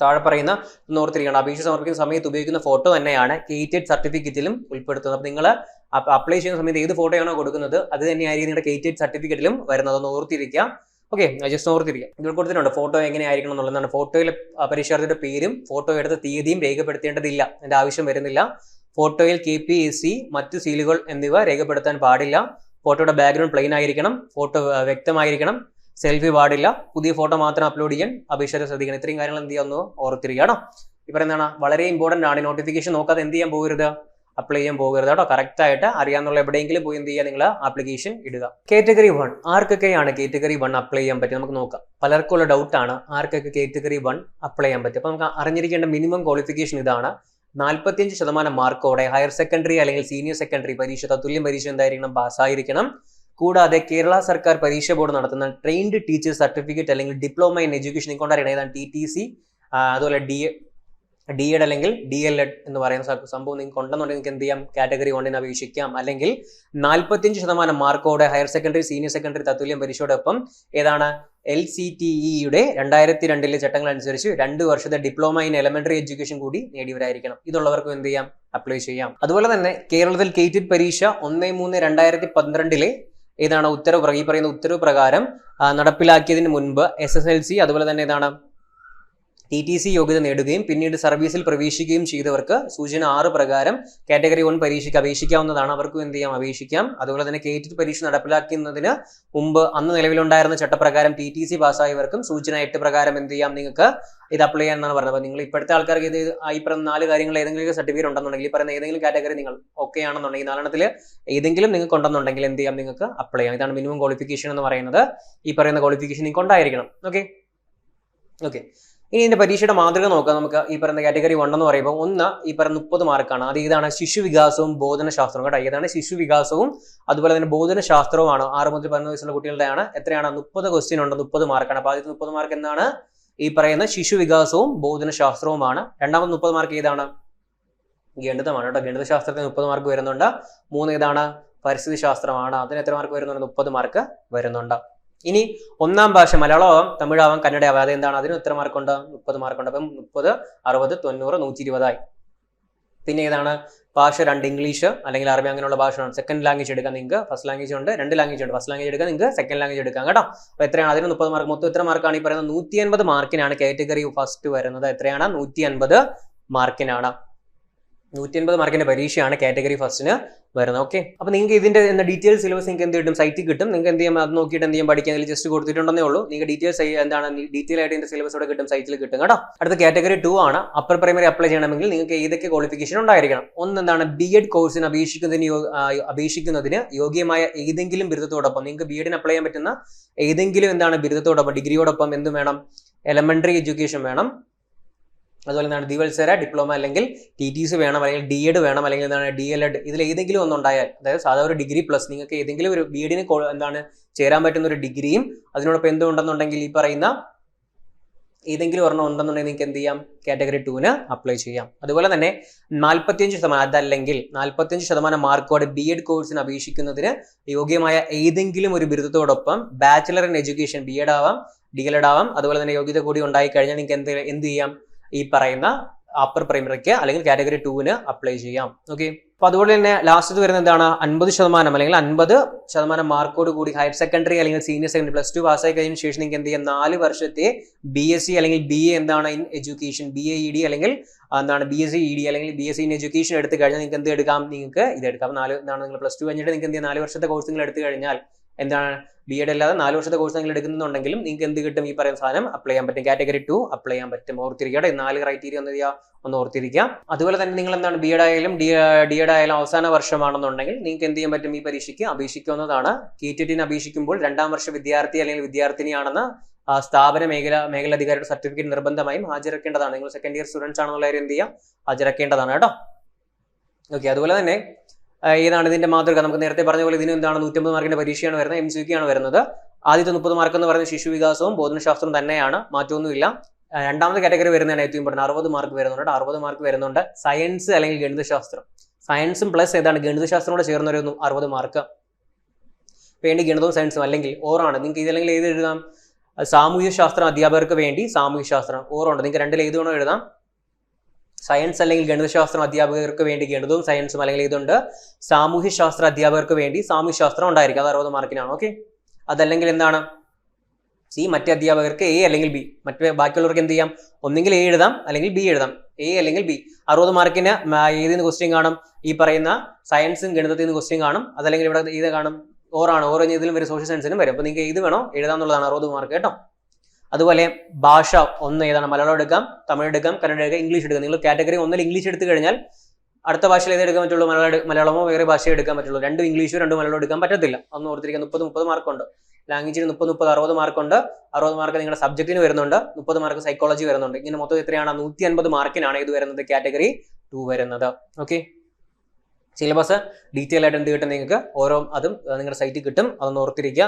താഴെ പറയുന്ന ഓർത്തിരിക്കണം. അപേക്ഷ സമർപ്പിക്കുന്ന സമയത്ത് ഉപയോഗിക്കുന്ന ഫോട്ടോ തന്നെയാണ് കേറ്റഡ് സർട്ടിഫിക്കറ്റിലും ഉൾപ്പെടുത്തുന്നത്. അപ്പോൾ നിങ്ങൾ അപ്ലൈ ചെയ്യുന്ന സമയത്ത് ഏത് ഫോട്ടോയാണോ കൊടുക്കുന്നത് അത് തന്നെയായിരിക്കും നിങ്ങളുടെ കേറ്റഡ് സർട്ടിഫിക്കറ്റിലും വരുന്നത്. ഒന്ന് ഓർത്തിരിക്കുക. ഓക്കെ ജസ്റ്റ് ഓർത്തിരിക്കുക ഇതിൽ കൊടുത്തിട്ടുണ്ട് ഫോട്ടോ എങ്ങനെയായിരിക്കണം എന്നുള്ളതാണ്. ഫോട്ടോയിൽ പരീക്ഷാർത്ഥിയുടെ പേരും ഫോട്ടോ എടുത്ത തീയതിയും രേഖപ്പെടുത്തേണ്ടതില്ല. എന്റെ ആവശ്യം വരുന്നില്ല. ഫോട്ടോയിൽ കെ പി എസ് സി മറ്റു സീലുകൾ എന്നിവ രേഖപ്പെടുത്താൻ പാടില്ല. ഫോട്ടോയുടെ ബാക്ക്ഗ്രൗണ്ട് പ്ലെയിൻ ആയിരിക്കണം. ഫോട്ടോ വ്യക്തമായിരിക്കണം. സെൽഫി പാടില്ല. പുതിയ ഫോട്ടോ മാത്രം അപ്ലോഡ് ചെയ്യാൻ അപേക്ഷകരെ ശ്രദ്ധിക്കണം. ഇത്രയും കാര്യങ്ങൾ എന്ത് ചെയ്യാമെന്ന് ഓർത്തിരിക്കുക കേട്ടോ. എന്താണ്? വളരെ ഇമ്പോർട്ടന്റ് ആണ്. നോട്ടിഫിക്കേഷൻ നോക്കാതെ എന്ത് ചെയ്യാൻ പോകരുത്? അപ്ലൈ ചെയ്യാൻ പോകരുത് കേട്ടോ. കറക്റ്റ് ആയിട്ട് അറിയാന്നുള്ള എവിടെയെങ്കിലും പോയി എന്ത് ചെയ്യുക? നിങ്ങൾ ആപ്ലിക്കേഷൻ ഇടുക. കാറ്റഗറി വൺ ആർക്കൊക്കെയാണ് കാറ്റഗറി വൺ അപ്ലൈ ചെയ്യാൻ പറ്റും നമുക്ക് നോക്കാം. പലർക്കും ഉള്ള ഡൗട്ടാണ് ആർക്കൊക്കെ കാറ്റഗറി വൺ അപ്ലൈ ചെയ്യാൻ പറ്റും അപ്പൊ നമുക്ക് അറിഞ്ഞിരിക്കേണ്ട മിനിമം ക്വാളിഫിക്കേഷൻ ഇതാണ്. നാൽപ്പത്തിയഞ്ച് ശതമാനം മാർക്കോടെ ഹയർ സെക്കൻഡറി അല്ലെങ്കിൽ സീനിയർ സെക്കൻഡറി പരീക്ഷ തത്തുല്യം പരീക്ഷ എന്തായിരിക്കണം? പാസ്സായിരിക്കണം കൂടാതെ കേരള സർക്കാർ പരീക്ഷ ബോർഡ് നടത്തുന്ന ട്രെയിൻഡ് ടീച്ചർ സർട്ടിഫിക്കറ്റ് അല്ലെങ്കിൽ ഡിപ്ലോമ ഇൻ എഡ്യൂക്കേഷൻ കൊണ്ടറിയണം ഏതാണ് ടി ടി സി അതുപോലെ ഡി ഡി എഡ് അല്ലെങ്കിൽ ഡി എൽ എഡ് എന്ന് പറയുന്ന സംഭവം നിങ്ങൾക്ക് ഉണ്ടെന്നുണ്ടെങ്കിൽ നിങ്ങൾക്ക് എന്ത് ചെയ്യാം? കാറ്റഗറി വണ്ണിന് അപേക്ഷിക്കാം. അല്ലെങ്കിൽ നാൽപ്പത്തിയഞ്ച് ശതമാനം മാർക്കോടെ ഹയർ സെക്കൻഡറി സീനിയർ സെക്കൻഡറി തത്തുല്യം പരീക്ഷയോടൊപ്പം ഏതാണ്? എൽ സി ടി ഇയുടെ രണ്ടായിരത്തി രണ്ടിലെ ചട്ടങ്ങൾ അനുസരിച്ച് രണ്ട് വർഷത്തെ ഡിപ്ലോമ ഇൻ എലമെന്ററി എഡ്യൂക്കേഷൻ കൂടി നേടിയവരായിരിക്കണം. ഇതുള്ളവർക്കും എന്ത് ചെയ്യാം? അപ്ലൈ ചെയ്യാം. അതുപോലെ തന്നെ കേരളത്തിൽ കേറ്റഡ് പരീക്ഷ ഒന്ന് മൂന്ന് രണ്ടായിരത്തി പന്ത്രണ്ടിലെ ഏതാണ്? ഉത്തരവ് ഈ പറയുന്ന ഉത്തരവ് പ്രകാരം നടപ്പിലാക്കിയതിന് മുൻപ് എസ് എസ് എൽ സി അതുപോലെ തന്നെ ഏതാണ്? ടി ടി സി യോഗ്യത നേടുകയും പിന്നീട് സർവീസിൽ പ്രവേശിക്കുകയും ചെയ്തവർക്ക് സൂചന ആറ് പ്രകാരം കാറ്റഗറി വൺ പരീക്ഷയ്ക്ക് അപേക്ഷിക്കാവുന്നതാണ്. അവർക്കും എന്ത് ചെയ്യാം? അപേക്ഷിക്കാം. അതുപോലെ തന്നെ കേറ്റഡ് പരീക്ഷ നടപ്പിലാക്കുന്നതിന് മുമ്പ് അന്ന് നിലവിലുണ്ടായിരുന്ന ചട്ടപ്രകാരം ടി ടി സി പാസ്സായവർക്കും സൂചന എട്ട് പ്രകാരം എന്ത് ചെയ്യാം? നിങ്ങൾക്ക് ഇത് അപ്ലൈ ചെയ്യാൻ എന്നാണ് പറഞ്ഞത്. അപ്പോൾ നിങ്ങൾ ഇപ്പോഴത്തെ ആൾക്കാർക്ക് ഇത് ഈ പറയുന്ന നാല് കാര്യങ്ങൾ ഏതെങ്കിലും സർട്ടിഫിക്കറ്റ് ഉണ്ടെന്നുണ്ടെങ്കിൽ പറയുന്ന ഏതെങ്കിലും കാറ്റഗറി നിങ്ങൾ ഓക്കെ ആണെന്നുണ്ടെങ്കിൽ നാലെണ്ണത്തിൽ ഏതെങ്കിലും നിങ്ങൾക്ക് ഉണ്ടെന്നുണ്ടെങ്കിൽ എന്ത് ചെയ്യാം? നിങ്ങൾക്ക് അപ്ലൈ ചെയ്യാം. ഇതാണ് മിനിമം ക്വാളിഫിക്കേഷൻ എന്ന് പറയുന്നത്. ഈ പറയുന്ന ക്വാളിഫിക്കേഷൻ നിങ്ങൾക്ക് ഉണ്ടായിരിക്കണം. ഓക്കെ ഓക്കെ ഇനി ഇതിന്റെ പരീക്ഷയുടെ മാതൃക നോക്കാം. നമുക്ക് ഈ പറയുന്ന കാറ്റഗറി വൺ എന്ന് പറയുമ്പോൾ ഒന്ന് ഈ പറയുന്ന മുപ്പത് മാർക്കാണ് അത് ഏതാണ്? ശിശു വികാസവും ബോധനശാസ്ത്രവും കേട്ടോ. ഏതാണ്? ശിശു വികാസവും അതുപോലെ തന്നെ ബോധനശാസ്ത്രവുമാണ് ആറ് മുതൽ പതിനൊന്ന് വയസ്സുള്ള കുട്ടികളുടെയാണ് എത്രയാണ്? മുപ്പത് ക്വസ്റ്റ്യൻ ഉണ്ട്. മുപ്പത് മാർക്കാണ് അപ്പോൾ ആദ്യത്തെ മുപ്പത് മാർക്ക് എന്താണ്? ഈ പറയുന്ന ശിശു വികാസവും ബോധനശാസ്ത്രവുമാണ് രണ്ടാമത് മുപ്പത് മാർക്ക് ഏതാണ്? ഗണിതമാണ് കേട്ടോ. ഗണിതശാസ്ത്രത്തിന് മുപ്പത് മാർക്ക് വരുന്നുണ്ട്. മൂന്ന് ഏതാണ്? പരിസ്ഥിതി ശാസ്ത്രമാണ്. അതിന് എത്ര മാർക്ക് വരുന്നുണ്ട്? മുപ്പത് മാർക്ക് വരുന്നുണ്ട്. ഇനി ഒന്നാം ഭാഷ മലയാളമാവാം തമിഴാവാം കന്നഡയാവാം. അത് എന്താണ്? അതിന് എത്ര മാർക്കുണ്ട്. മുപ്പത് മാർക്കുണ്ട്. അപ്പം മുപ്പത് അറുപത് തൊണ്ണൂറ് നൂറ്റി ഇരുപതായി പിന്നെ ഏതാണ്? ഭാഷ രണ്ട് ഇംഗ്ലീഷ് അല്ലെങ്കിൽ അറബി അങ്ങനെയുള്ള ഭാഷയാണ് സെക്കൻഡ് ലാംഗ്വേജ് എടുക്കാം നിങ്ങൾക്ക്. ഫസ്റ്റ് ലാംഗ്വേജ് ഉണ്ട് രണ്ട് ലാംഗ്വേജ് ഉണ്ട്. ഫസ്റ്റ് ലാംഗ്വേജ് എടുക്കാം നിങ്ങൾക്ക് സെക്കൻഡ് ലാംഗ്വേജ് എടുക്കാം കേട്ടോ. അപ്പോൾ എത്രയാണ്? അതിന് മുപ്പത് മാർക്ക്. മൊത്തം എത്ര മാർക്കാണ്? ഈ പറയുന്നത് നൂറ്റി അൻപത് മാർക്കിനാണ് കാറ്റഗറി ഫസ്റ്റ് വരുന്നത്. എത്രയാണ്? നൂറ്റി അൻപത് മാർക്കിനാണ്. നൂറ്റി അൻപത് മാർക്കിന്റെ പരീക്ഷയാണ് കാറ്റഗറി ഫസ്റ്റിന് വരുന്നത്. ഓക്കെ അപ്പൊ നിങ്ങൾക്ക് ഇതിന്റെ എന്താ ഡീറ്റെയിൽ സിലബസ് നിങ്ങൾക്ക് എന്ത് കിട്ടും? സൈറ്റിൽ കിട്ടും. നിങ്ങൾക്ക് എന്ത് ചെയ്യാം? അത് നോക്കിയിട്ട് എന്ത് ചെയ്യാം? പഠിക്കാൻ ജസ്റ്റ് കൊടുത്തിട്ടുണ്ടെന്നേ ഉള്ളൂ. നിങ്ങൾക്ക് ഡീറ്റെയിൽസ് എന്താണ് ഡീറ്റെയിൽ ആയിട്ട് ഇതിന്റെ സിലബസ് ഇവിടെ കിട്ടും സൈറ്റിൽ കിട്ടും കേട്ടോ. അടുത്ത കാറ്റഗറി ടു ആണ്. അപ്പർ പ്രൈമറി അപ്ലൈ ചെയ്യണമെങ്കിൽ നിങ്ങൾക്ക് ഏതൊക്കെ ക്വാളിഫിക്കേഷൻ ഉണ്ടായിരിക്കണം? ഒന്ന് എന്താണ് ബി എഡ് കോഴ്സിന് അപേക്ഷിക്കുന്നതിന് അപേക്ഷിക്കുന്നതിന് യോഗ്യമായ ഏതെങ്കിലും ബിരുദത്തോടൊപ്പം നിങ്ങൾക്ക് ബി എഡിന് അപ്ലൈ ചെയ്യാൻ പറ്റുന്ന ഏതെങ്കിലും എന്താണ് ബിരുദത്തോടൊപ്പം ഡിഗ്രിയോടൊപ്പം എന്ത് വേണം? എലമെന്ററി എഡ്യൂക്കേഷൻ വേണം. അതുപോലെ എന്താണ് ദിവത്സര ഡിപ്ലോമ അല്ലെങ്കിൽ ടി ടി സി വേണം അല്ലെങ്കിൽ ഡി എഡ് വേണം അല്ലെങ്കിൽ എന്താണ് ഡി എൽ എഡ് ഇതിൽ ഏതെങ്കിലും ഒന്നുണ്ടായാൽ അതായത് സാധാരണ ഒരു ഡിഗ്രി പ്ലസ് നിങ്ങൾക്ക് ഏതെങ്കിലും ഒരു ബി എഡിന് എന്താണ് ചേരാൻ പറ്റുന്ന ഒരു ഡിഗ്രിയും അതിനോടൊപ്പം എന്തുണ്ടെന്നുണ്ടെങ്കിൽ ഈ പറയുന്ന ഏതെങ്കിലും ഒരെണ്ണം ഉണ്ടെന്നുണ്ടെങ്കിൽ നിങ്ങൾക്ക് എന്ത് ചെയ്യാം? കാറ്റഗറി ടുവിന് അപ്ലൈ ചെയ്യാം. അതുപോലെ തന്നെ നാൽപ്പത്തിയഞ്ച് ശതമാനം അതല്ലെങ്കിൽ നാൽപ്പത്തിയഞ്ച് ശതമാനം മാർക്കോടെ ബി എഡ് കോഴ്സിന് അപേക്ഷിക്കുന്നതിന് യോഗ്യമായ ഏതെങ്കിലും ഒരു ബിരുദത്തോടൊപ്പം bachelor in education B Ed ആവാം ഡി എൽ എഡ് ആവാം. അതുപോലെ തന്നെ യോഗ്യത കൂടി ഉണ്ടായി കഴിഞ്ഞാൽ നിങ്ങൾക്ക് എന്ത് എന്ത് ചെയ്യാം? ഈ പറയുന്ന അപ്പർ പ്രൈമറിക്ക് അല്ലെങ്കിൽ കാറ്റഗറി ടുവിന് അപ്ലൈ ചെയ്യാം. ഓക്കെ അപ്പൊ അതുപോലെ തന്നെ ലാസ്റ്റ് വരുന്നത് എന്താണ്? അൻപത് ശതമാനം അല്ലെങ്കിൽ അൻപത് ശതമാനം മാർക്കോട് കൂടി ഹയർ സെക്കൻഡറി അല്ലെങ്കിൽ സീനിയർ സെക്കൻഡറി പ്ലസ് ടു പാസ്സായി കഴിഞ്ഞ ശേഷം നിങ്ങൾക്ക് എന്ത് ചെയ്യാം? നാല് വർഷത്തെ ബി എസ് സി അല്ലെങ്കിൽ ബി എ എന്താണ് in education B A E D അല്ലെങ്കിൽ എന്താണ് B S C E D അല്ലെങ്കിൽ B S C in education എടുത്തു കഴിഞ്ഞാൽ നിങ്ങൾക്ക് എന്ത് എടുക്കാം? നിങ്ങൾക്ക് ഇത് എടുക്കാം. നാല് എന്താണ് നിങ്ങൾ പ്ലസ് ടു കഴിഞ്ഞിട്ട് നിങ്ങൾക്ക് എന്ത് നാല് വർഷത്തെ കോഴ്സ് നിങ്ങൾ എടുത്തു കഴിഞ്ഞാൽ എന്താണ് ബി എഡ് അല്ലാതെ നാല് വർഷത്തെ കോഴ്സ് നിങ്ങൾ എടുക്കുന്നുണ്ടെങ്കിലും നിങ്ങൾക്ക് എന്ത് കിട്ടും ഈ പറയുന്ന സാധനം? അപ്ലൈ ചെയ്യാൻ പറ്റും. കാറ്റഗറി ടു അപ്ലൈ ചെയ്യാൻ പറ്റും. ഓർത്തിരിക്കുക നാല് ക്രൈറ്റീരിയ ഒന്ന് ഒന്ന് ഓർത്തിരിക്കുക. അതുപോലെ തന്നെ നിങ്ങൾ എന്താണ് ബി എഡ് ആയാലും ഡി ഡി എഡ് ആയാലും അവസാന വർഷമാണെന്നുണ്ടെങ്കിൽ നിങ്ങൾക്ക് എന്ത് ചെയ്യാൻ പറ്റും ഈ പരീക്ഷയ്ക്ക്? അപേക്ഷിക്കാവുന്നതാണ്. ടിന് അപേക്ഷിക്കുമ്പോൾ രണ്ടാം വർഷ വിദ്യാർത്ഥി അല്ലെങ്കിൽ വിദ്യാർത്ഥിനിയാണെന്ന് സ്ഥാപന മേഖല മേഖലാധികാരിയുടെ സർട്ടിഫിക്കറ്റ് നിർബന്ധമായും ഹാജരാക്കേണ്ടതാണ്. നിങ്ങൾ സെക്കൻഡ് ഇയർ സ്റ്റുഡൻസ് ആണെന്നുള്ള കാര്യം എന്ത് ചെയ്യാം? ഹാജരാക്കേണ്ടതാണ് കേട്ടോ. ഓക്കെ അതുപോലെ തന്നെ ഏതാണ് ഇതിന്റെ മാതൃക? നമുക്ക് നേരത്തെ പറഞ്ഞ പോലെ ഇതിന് എന്താണ് നൂറ്റമ്പത് മാർക്കിന്റെ പരീക്ഷയാണ് വരുന്നത് എം സി ആണ് വരുന്നത്. ആദ്യത്തെ മുപ്പത് മാർക്ക് എന്ന് പറയുന്നത് ശിശു വികാസവും ബോധനശാസ്ത്രവും തന്നെയാണ് മാറ്റമൊന്നുമില്ല. രണ്ടാമത്തെ കാറ്റഗറി വരുന്നതാണ് ഏറ്റവും ഇമ്പോർട്ടന്റ് അറുപത് മാർക്ക് വരുന്നുണ്ട്. അറുപത് മാർക്ക് വരുന്നുണ്ട് സയൻസ് അല്ലെങ്കിൽ ഗണിതശാസ്ത്രം. സയൻസും പ്ലസ് ഏതാണ്? ഗണിതശാസ്ത്രം കൂടെ ചേർന്ന അറുപത് മാർക്ക് വേണ്ടി ഗണിതവും സയൻസും അല്ലെങ്കിൽ ഓറാണ് നിങ്ങൾക്ക് ഇതില്ലെങ്കിൽ ഏത് എഴുതാം? സാമൂഹ്യ ശാസ്ത്രം അധ്യാപകർക്ക് വേണ്ടി സാമൂഹ്യ ശാസ്ത്രം ഓറുണ്ട് നിങ്ങൾക്ക് രണ്ടിൽ ഏത് വേണോ എഴുതാം. സയൻസ് അല്ലെങ്കിൽ ഗണിതശാസ്ത്രം അധ്യാപകർക്ക് വേണ്ടി ഗണിതവും സയൻസും അല്ലെങ്കിൽ ഇതുണ്ട്. സാമൂഹ്യശാസ്ത്ര അധ്യാപകർക്ക് വേണ്ടി സാമൂഹ്യശാസ്ത്രം ഉണ്ടായിരിക്കും. അത് അറുപത് മാർക്കിനാണ് ഓക്കെ അതല്ലെങ്കിൽ എന്താണ്? സി മറ്റേ അധ്യാപകർക്ക് എ അല്ലെങ്കിൽ ബി മറ്റേ ബാക്കിയുള്ളവർക്ക് എന്ത് ചെയ്യാം? ഒന്നെങ്കിൽ എ എഴുതാം അല്ലെങ്കിൽ ബി എഴുതാം. എ അല്ലെങ്കിൽ ബി അറുപത് മാർക്കിന് ഏതിന് ക്വസ്റ്റ്യൻ കാണും? ഈ പറയുന്ന സയൻസും ഗണിതത്തിൽ നിന്ന് ക്വസ്റ്റ്യൻ കാണും. അതല്ലെങ്കിൽ ഇവിടെ ഇത് കാണും. ഓറാണ് ഓരോ ഇതിലും വരും സോഷ്യൽ സയൻസിനും വരും. അപ്പോൾ നിങ്ങൾക്ക് ഏത് വേണോ? എഴുതാന്നുള്ളതാണ് അറുപത് മാർക്ക് കേട്ടോ. അതുപോലെ ഭാഷ ഒന്ന് ഏതാണ്? മലയാളം എടുക്കാം തമിഴ് എടുക്കാം കന്നഡ എടുക്കാം ഇംഗ്ലീഷ് എടുക്കാം. നിങ്ങൾ കാറ്റഗറി ഒന്നിൽ ഇംഗ്ലീഷ് എടുത്തു കഴിഞ്ഞാൽ അടുത്ത ഭാഷയിൽ ഏത് എടുക്കാൻ പറ്റുള്ളൂ? മലയാളം മലയാളമോ വേറെ ഭാഷയോ എടുക്കാൻ പറ്റുള്ളൂ. രണ്ടും ഇംഗ്ലീഷോ രണ്ടും മലയാളം എടുക്കാൻ പറ്റത്തില്ല. ഒന്ന് ഓർത്തിരിക്കുക മുപ്പത് മുപ്പത് മാർക്കുണ്ട്. ലാംഗ്വേജിന് മുപ്പത് മുപ്പത് അറുപത് മാർക്കുണ്ട്. അറുപത് മാർക്ക് നിങ്ങളുടെ സബ്ജക്റ്റിന് വരുന്നുണ്ട്. മുപ്പത് മാർക്ക് സൈക്കോളജി വരുന്നുണ്ട്. ഇങ്ങനെ മൊത്തം എത്രയാണ്? നൂറ്റി അൻപത് മാർക്കിനാണ് ഇത് വരുന്നത് കാറ്റഗറി ടു വരുന്നത്. ഓക്കെ? സിലബസ് ഡീറ്റെയിൽ ആയിട്ട് എന്ത് കിട്ടും നിങ്ങൾക്ക്? ഓരോ അതും നിങ്ങളുടെ സൈറ്റിൽ കിട്ടും. അതൊന്ന് ഓർത്തിരിക്കുക.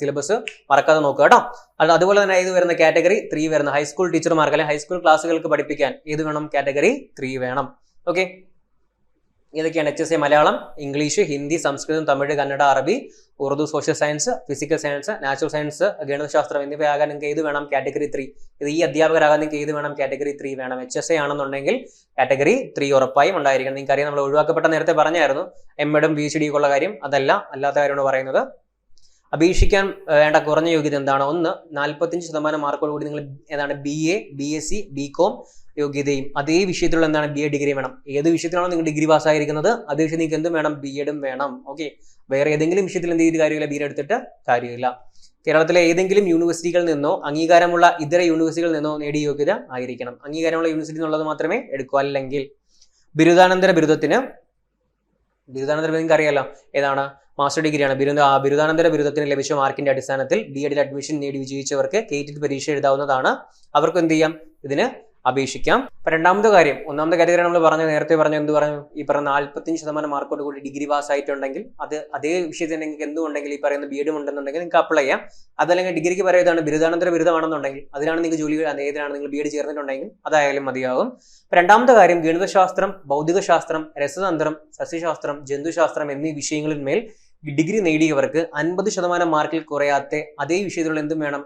സിലബസ് മറക്കാതെ നോക്കുക കേട്ടോ. അത് അതുപോലെ തന്നെ ഇത് വരുന്ന കാറ്റഗറി ത്രീ വരുന്ന ഹൈസ്കൂൾ ടീച്ചർമാർക്ക് അല്ലെങ്കിൽ ഹൈസ്കൂൾ ക്ലാസ്സുകൾക്ക് പഠിപ്പിക്കാൻ ഏത് വേണം? കാറ്റഗറി ത്രീ വേണം. ഓക്കെ ഏതൊക്കെയാണ് H S A Malayalam English Hindi Sanskrit Tamil Kannada അറബി Urdu social science physical science natural science ഗണിതശാസ്ത്രം എന്നിവയാകാൻ നിങ്ങൾക്ക് ഏത് വേണം കാറ്റഗറി ത്രീ ഇത് ഈ അധ്യാപകരാകാൻ നിങ്ങൾക്ക് ഏത് വേണം കാറ്റഗറി ത്രീ വേണം. എച്ച് എസ് എ ആണെന്നുണ്ടെങ്കിൽ കാറ്റഗറി ത്രീ ഉറപ്പായും ഉണ്ടായിരിക്കണം. നിങ്ങൾക്ക് അറിയാം നമ്മൾ ഒഴിവാക്കപ്പെട്ട നേരത്തെ പറഞ്ഞായിരുന്നു എം എഡും പി എച്ച് ഡി ഉള്ള കാര്യം അതല്ല അല്ലാത്ത കാര്യമാണ് പറയുന്നത്. അപേക്ഷിക്കാൻ വേണ്ട കുറഞ്ഞ യോഗ്യത എന്താണ്? ഒന്ന് നാൽപ്പത്തഞ്ച് ശതമാനം മാർക്കോട് കൂടി നിങ്ങൾ ഏതാണ് B A B S C B Com യോഗ്യതയും അതേ വിഷയത്തിലുള്ള എന്താണ് ബി എ ഡിഗ്രി വേണം. ഏത് വിഷയത്തിലാണോ നിങ്ങൾ ഡിഗ്രി പാസ്സായിരിക്കുന്നത് അതേ വിഷയം നിങ്ങൾക്ക് എന്തും വേണം? ബി എഡും വേണം. ഓക്കെ വേറെ ഏതെങ്കിലും വിഷയത്തിൽ എന്ത് ചെയ്ത് കാര്യമില്ല? ബി എടുത്തിട്ട് കാര്യമില്ല. കേരളത്തിലെ ഏതെങ്കിലും യൂണിവേഴ്സിറ്റികളിൽ നിന്നോ അംഗീകാരമുള്ള ഇതര യൂണിവേഴ്സിറ്റികളിൽ നിന്നോ നേടിയ യോഗ്യത ആയിരിക്കണം. അംഗീകാരമുള്ള യൂണിവേഴ്സിറ്റി എന്നുള്ളത് മാത്രമേ എടുക്കൂ. അല്ലെങ്കിൽ ബിരുദാനന്തര ബിരുദത്തിന് ബിരുദാനന്തര ബിരുദം അറിയാലോ ഏതാണ്? മാസ്റ്റർ ഡിഗ്രിയാണ് ബിരുദ ബിരുദാനന്തര ബിരുദത്തിന് ലഭിച്ച മാർക്കിന്റെ അടിസ്ഥാനത്തിൽ ബി എഡിൽ അഡ്മിഷൻ നേടി വിജയിച്ചവർക്ക് കേറ്റിൽ പരീക്ഷ എഴുതാവുന്നതാണ്. അവർക്ക് എന്ത് ചെയ്യാം? ഇതിന് അപേക്ഷിക്കാം. അപ്പൊ രണ്ടാമത്തെ കാര്യം ഒന്നാമത്തെ കാര്യത്തിൽ നമ്മൾ പറഞ്ഞു നേരത്തെ പറഞ്ഞു എന്ത് പറഞ്ഞു? ഈ പറഞ്ഞ നാൽപ്പത്തഞ്ച് ശതമാനം മാർക്കോട് കൂടി ഡിഗ്രി പാസ് ആയിട്ടുണ്ടെങ്കിൽ അത് അതേ വിഷയത്തിൽ നിങ്ങൾക്ക് എന്തുണ്ടെങ്കിൽ ഈ പറയുന്ന ബി എഡും ഉണ്ടെന്നുണ്ടെങ്കിൽ നിങ്ങൾക്ക് അപ്ലൈ ചെയ്യാം. അതല്ലെങ്കിൽ ഡിഗ്രിക്ക് പറയുന്നതാണ് ബിരുദാനന്തര ബിരുദമാണെന്നുണ്ടെങ്കിൽ അതിനാണ് നിങ്ങൾക്ക് ജോലി ഏതിനാണ് നിങ്ങൾ ബി എഡ് ചേർന്നിട്ടുണ്ടെങ്കിൽ അതായാലും മതിയാകും. രണ്ടാമത്തെ കാര്യം ഗണിതശാസ്ത്രം ഭൗതികശാസ്ത്രം രസതന്ത്രം സസ്യശാസ്ത്രം ജന്തുശാസ്ത്രം എന്നീ വിഷയങ്ങളിന്മേൽ ഡിഗ്രി നേടിയവർക്ക് അൻപത് ശതമാനം മാർക്കിൽ കുറയാത്ത അതേ വിഷയത്തിലുള്ള എന്തും വേണം?